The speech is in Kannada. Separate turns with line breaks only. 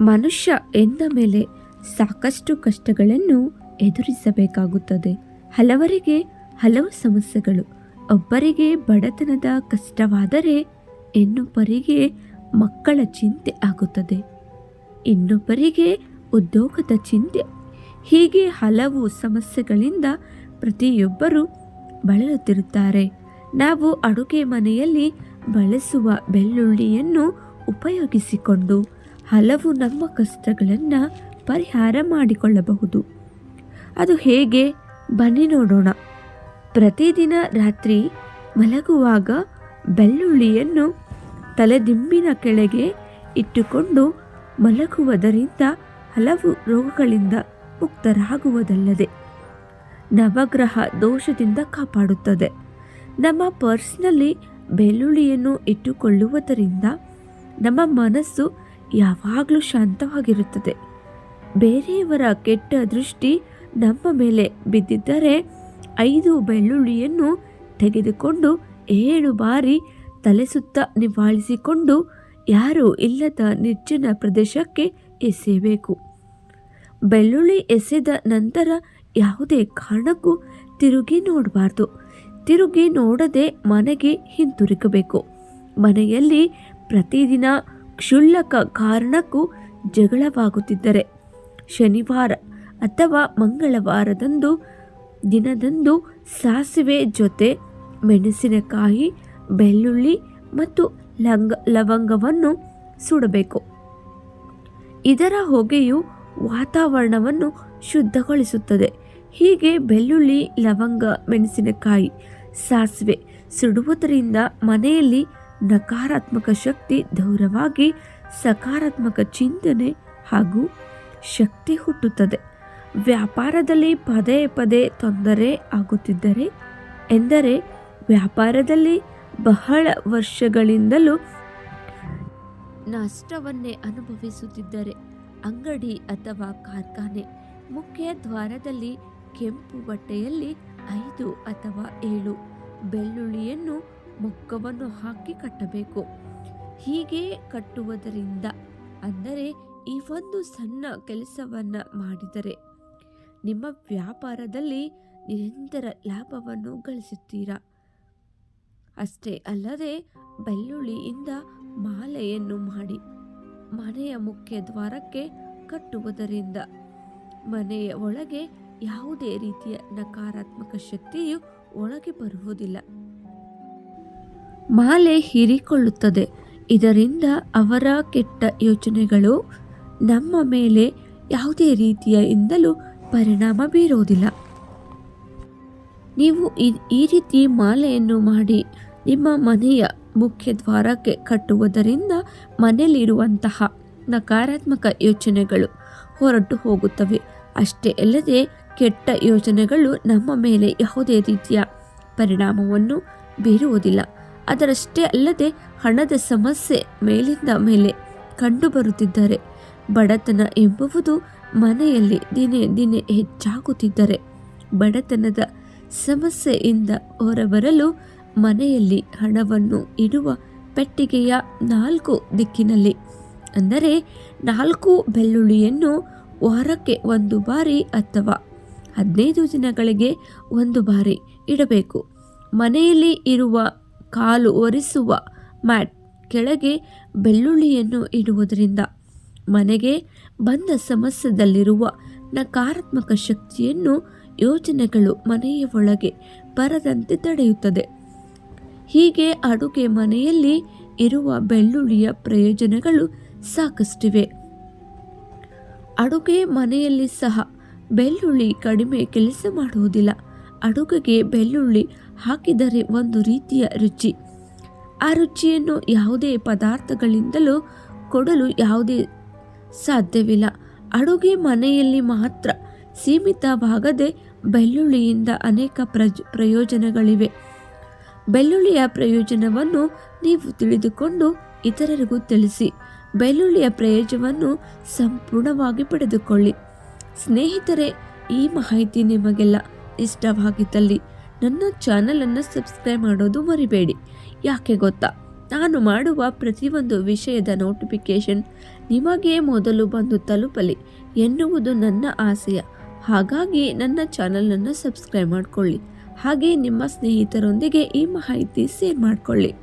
ಮನುಷ್ಯ ಎಂದ ಮೇಲೆ ಸಾಕಷ್ಟು ಕಷ್ಟಗಳನ್ನು ಎದುರಿಸಬೇಕಾಗುತ್ತದೆ. ಹಲವರಿಗೆ ಹಲವು ಸಮಸ್ಯೆಗಳು, ಒಬ್ಬರಿಗೆ ಬಡತನದ ಕಷ್ಟವಾದರೆ ಇನ್ನೊಬ್ಬರಿಗೆ ಮಕ್ಕಳ ಚಿಂತೆ ಆಗುತ್ತದೆ. ಇನ್ನೊಬ್ಬರಿಗೆ ಉದ್ಯೋಗದ ಚಿಂತೆ. ಹೀಗೆ ಹಲವು ಸಮಸ್ಯೆಗಳಿಂದ ಪ್ರತಿಯೊಬ್ಬರು ಬಳಲುತ್ತಿರುತ್ತಾರೆ. ನಾವು ಅಡುಗೆ ಮನೆಯಲ್ಲಿ ಬಳಸುವ ಬೆಳ್ಳುಳ್ಳಿಯನ್ನು ಉಪಯೋಗಿಸಿಕೊಂಡು ಹಲವು ನಮ್ಮ ಕಷ್ಟಗಳನ್ನು ಪರಿಹಾರ ಮಾಡಿಕೊಳ್ಳಬಹುದು. ಅದು ಹೇಗೆ? ಬನ್ನಿ ನೋಡೋಣ. ಪ್ರತಿದಿನ ರಾತ್ರಿ ಮಲಗುವಾಗ ಬೆಳ್ಳುಳ್ಳಿಯನ್ನು ತಲೆದಿಂಬಿನ ಕೆಳಗೆ ಇಟ್ಟುಕೊಂಡು ಮಲಗುವುದರಿಂದ ಹಲವು ರೋಗಗಳಿಂದ ಮುಕ್ತರಾಗುವುದಲ್ಲದೆ ನವಗ್ರಹ ದೋಷದಿಂದ ಕಾಪಾಡುತ್ತದೆ. ನಮ್ಮ ಪರ್ಸ್ನಲ್ಲಿ ಬೆಳ್ಳುಳ್ಳಿಯನ್ನು ಇಟ್ಟುಕೊಳ್ಳುವುದರಿಂದ ನಮ್ಮ ಮನಸ್ಸು ಯಾವಾಗಲೂ ಶಾಂತವಾಗಿರುತ್ತದೆ. ಬೇರೆಯವರ ಕೆಟ್ಟ ದೃಷ್ಟಿ ನಮ್ಮ ಮೇಲೆ ಬಿದ್ದಿದ್ದರೆ ಐದು ಬೆಳ್ಳುಳ್ಳಿಯನ್ನು ತೆಗೆದುಕೊಂಡು ಏಳು ಬಾರಿ ತಲೆ ಸುತ್ತ ನಿವಾಳಿಸಿಕೊಂಡು ಯಾರೂ ಇಲ್ಲದ ನಿರ್ಜನ ಪ್ರದೇಶಕ್ಕೆ ಎಸೆಯಬೇಕು. ಬೆಳ್ಳುಳ್ಳಿ ಎಸೆದ ನಂತರ ಯಾವುದೇ ಕಾರಣಕ್ಕೂ ತಿರುಗಿ ನೋಡಬಾರ್ದು. ತಿರುಗಿ ನೋಡದೆ ಮನೆಗೆ ಹಿಂತಿರುಗಬೇಕು. ಮನೆಯಲ್ಲಿ ಪ್ರತಿದಿನ ಕ್ಷುಲ್ಲಕ ಕಾರಣಕ್ಕೂ ಜಗಳವಾಗುತ್ತಿದ್ದರೆ. ಶನಿವಾರ ಅಥವಾ ಮಂಗಳವಾರದಂದು, ದಿನದಂದು ಸಾಸಿವೆ ಜೊತೆ ಮೆಣಸಿನಕಾಯಿ, ಬೆಳ್ಳುಳ್ಳಿ ಮತ್ತು ಲಂಗ, ಲವಂಗವನ್ನು ಸುಡಬೇಕು. ಇದರ ಹೊಗೆಯು ವಾತಾವರಣವನ್ನು ಶುದ್ಧಗೊಳಿಸುತ್ತದೆ. ಹೀಗೆ ಬೆಳ್ಳುಳ್ಳಿ, ಲವಂಗ, ಮೆಣಸಿನಕಾಯಿ ಸಾಸಿವೆ ಸುಡುವುದರಿಂದ ಮನೆಯಲ್ಲಿ ನಕಾರಾತ್ಮಕ ಶಕ್ತಿ ದೌರವಾಗಿ ಸಕಾರಾತ್ಮಕ ಚಿಂತನೆ ಹಾಗೂ ಶಕ್ತಿ ಹುಟ್ಟುತ್ತದೆ. ವ್ಯಾಪಾರದಲ್ಲಿ ಪದೇ ಪದೇ ತೊಂದರೆ ಆಗುತ್ತಿದ್ದರೆ, ಎಂದರೆ ವ್ಯಾಪಾರದಲ್ಲಿ ಬಹಳ ವರ್ಷಗಳಿಂದಲೂ ನಷ್ಟವನ್ನೇ ಅನುಭವಿಸುತ್ತಿದ್ದರೆ, ಅಂಗಡಿ ಅಥವಾ ಕಾರ್ಖಾನೆ, ಮುಖ್ಯ ದ್ವಾರದಲ್ಲಿ ಕೆಂಪು ಬಟ್ಟೆಯಲ್ಲಿ ಐದು ಅಥವಾ ಏಳು ಬೆಳ್ಳುಳ್ಳಿಯನ್ನು ಮೊಕ್ಕವನ್ನು ಹಾಕಿ ಕಟ್ಟಬೇಕು. ಹೀಗೆ ಕಟ್ಟುವುದರಿಂದ, ಅಂದರೆ ಈ ಒಂದು ಸಣ್ಣ ಕೆಲಸವನ್ನ ಮಾಡಿದರೆ, ನಿಮ್ಮ ವ್ಯಾಪಾರದಲ್ಲಿ ನಿರಂತರ ಲಾಭವನ್ನು ಗಳಿಸುತ್ತೀರಾ? ಅಷ್ಟೇ ಅಲ್ಲದೆ, ಬೆಳ್ಳುಳ್ಳಿಯಿಂದ ಮಾಲೆಯನ್ನು ಮಾಡಿ ಮನೆಯ ಮುಖ್ಯ ದ್ವಾರಕ್ಕೆ ಕಟ್ಟುವುದರಿಂದ, ಮನೆಯ ಒಳಗೆ ಯಾವುದೇ ರೀತಿಯ ನಕಾರಾತ್ಮಕ ಶಕ್ತಿಯು ಒಳಗೆ ಬರುವುದಿಲ್ಲ. ಮಾಲೆ ಹೀರಿಕೊಳ್ಳುತ್ತದೆ. ಇದರಿಂದ ಅವರ ಕೆಟ್ಟ ಯೋಚನೆಗಳು ನಮ್ಮ ಮೇಲೆ ಯಾವುದೇ ರೀತಿಯ ಇಂದಲೂ ಪರಿಣಾಮ ಬೀರೋದಿಲ್ಲ. ನೀವು ಈ- ರೀತಿ ಮಾಲೆಯನ್ನು ಮಾಡಿ ನಿಮ್ಮ ಮನೆಯ ಮುಖ್ಯ ದ್ವಾರಕ್ಕೆ ಕಟ್ಟುವುದರಿಂದ ಮನೆಯಲ್ಲಿರುವಂತಹ ನಕಾರಾತ್ಮಕ ಯೋಚನೆಗಳು ಹೊರಟು ಹೋಗುತ್ತವೆ. ಅಷ್ಟೇ ಅಲ್ಲದೆ ಕೆಟ್ಟ ಯೋಚನೆಗಳು ನಮ್ಮ ಮೇಲೆ ಯಾವುದೇ ರೀತಿಯ ಪರಿಣಾಮವನ್ನು ಬೀರುವುದಿಲ್ಲ. ಅದರಷ್ಟೇ ಅಲ್ಲದೆ ಹಣದ ಸಮಸ್ಯೆ ಮೇಲಿಂದ ಮೇಲೆ ಕಂಡುಬರುತ್ತಿದ್ದಾರೆ. ಬಡತನ ಎಂಬುವುದು ಮನೆಯಲ್ಲಿ ದಿನೇ ದಿನೇ ಹೆಚ್ಚಾಗುತ್ತಿದ್ದರೆ ಬಡತನದ ಸಮಸ್ಯೆಯಿಂದ ಹೊರಬರಲು ಮನೆಯಲ್ಲಿ ಹಣವನ್ನು ಇಡುವ ಪೆಟ್ಟಿಗೆಯ ನಾಲ್ಕು ದಿಕ್ಕಿನಲ್ಲಿ, ಅಂದರೆ ನಾಲ್ಕು ಬೆಳ್ಳುಳ್ಳಿಯನ್ನು ವಾರಕ್ಕೆ ಒಂದು ಬಾರಿ ಅಥವಾ ಹದಿನೈದು ದಿನಗಳಿಗೆ ಒಂದು ಬಾರಿ ಇಡಬೇಕು. ಮನೆಯಲ್ಲಿ ಇರುವ ಕಾಲು ಒರೆಸುವ ಮ್ಯಾಟ್ ಕೆಳಗೆ ಬೆಳ್ಳುಳ್ಳಿಯನ್ನು ಇಡುವುದರಿಂದ ಮನೆಗೆ ಬಂದ ಸಮಸ್ಯೆದಲ್ಲಿರುವ ನಕಾರಾತ್ಮಕ ಶಕ್ತಿಯನ್ನು ಯೋಜನೆಗಳು ಮನೆಯ ಒಳಗೆ ಬರದಂತೆ ತಡೆಯುತ್ತದೆ. ಹೀಗೆ ಅಡುಗೆ ಮನೆಯಲ್ಲಿ ಇರುವ ಬೆಳ್ಳುಳ್ಳಿಯ ಪ್ರಯೋಜನಗಳು ಸಾಕಷ್ಟಿವೆ. ಅಡುಗೆ ಮನೆಯಲ್ಲಿ ಸಹ ಬೆಳ್ಳುಳ್ಳಿ ಕಡಿಮೆ ಕೆಲಸ ಮಾಡುವುದಿಲ್ಲ. ಅಡುಗೆಗೆ ಬೆಳ್ಳುಳ್ಳಿ ಹಾಕಿದರೆ ಒಂದು ರೀತಿಯ ರುಚಿ. ಆ ರುಚಿಯನ್ನು ಯಾವುದೇ ಪದಾರ್ಥಗಳಿಂದಲೂ ಕೊಡಲು ಯಾವುದೇ ಸಾಧ್ಯವಿಲ್ಲ. ಅಡುಗೆ ಮನೆಯಲ್ಲಿ ಮಾತ್ರ ಸೀಮಿತವಾಗದೆ ಬೆಳ್ಳುಳ್ಳಿಯಿಂದ ಅನೇಕ ಪ್ರಜ್, ಪ್ರಯೋಜನಗಳಿವೆ. ಬೆಳ್ಳುಳ್ಳಿಯ ಪ್ರಯೋಜನವನ್ನು ನೀವು ತಿಳಿದುಕೊಂಡು ಇತರರಿಗೂ ತಿಳಿಸಿ. ಬೆಳ್ಳುಳ್ಳಿಯ ಪ್ರಯೋಜನವನ್ನು ಸಂಪೂರ್ಣವಾಗಿ ಪಡೆದುಕೊಳ್ಳಿ. ಸ್ನೇಹಿತರೆ, ಈ ಮಾಹಿತಿ ನಿಮಗೆಲ್ಲ ಇಷ್ಟವಾಗಿದ್ದಲ್ಲಿ ನನ್ನ ಚಾನಲನ್ನು ಸಬ್ಸ್ಕ್ರೈಬ್ ಮಾಡೋದು ಮರಿಬೇಡಿ. ಯಾಕೆ ಗೊತ್ತಾ? ನಾನು ಮಾಡುವ ಪ್ರತಿಯೊಂದು ವಿಷಯದ ನೋಟಿಫಿಕೇಷನ್ ನಿಮಗೆ ಮೊದಲು ಬಂದು ತಲುಪಲಿ ಎನ್ನುವುದು ನನ್ನ ಆಸೆಯ. ಹಾಗಾಗಿ ನನ್ನ ಚಾನಲನ್ನು ಸಬ್ಸ್ಕ್ರೈಬ್ ಮಾಡಿಕೊಳ್ಳಿ. ಹಾಗೆ ನಿಮ್ಮ ಸ್ನೇಹಿತರೊಂದಿಗೆ ಈ ಮಾಹಿತಿ ಶೇರ್ ಮಾಡಿಕೊಳ್ಳಿ.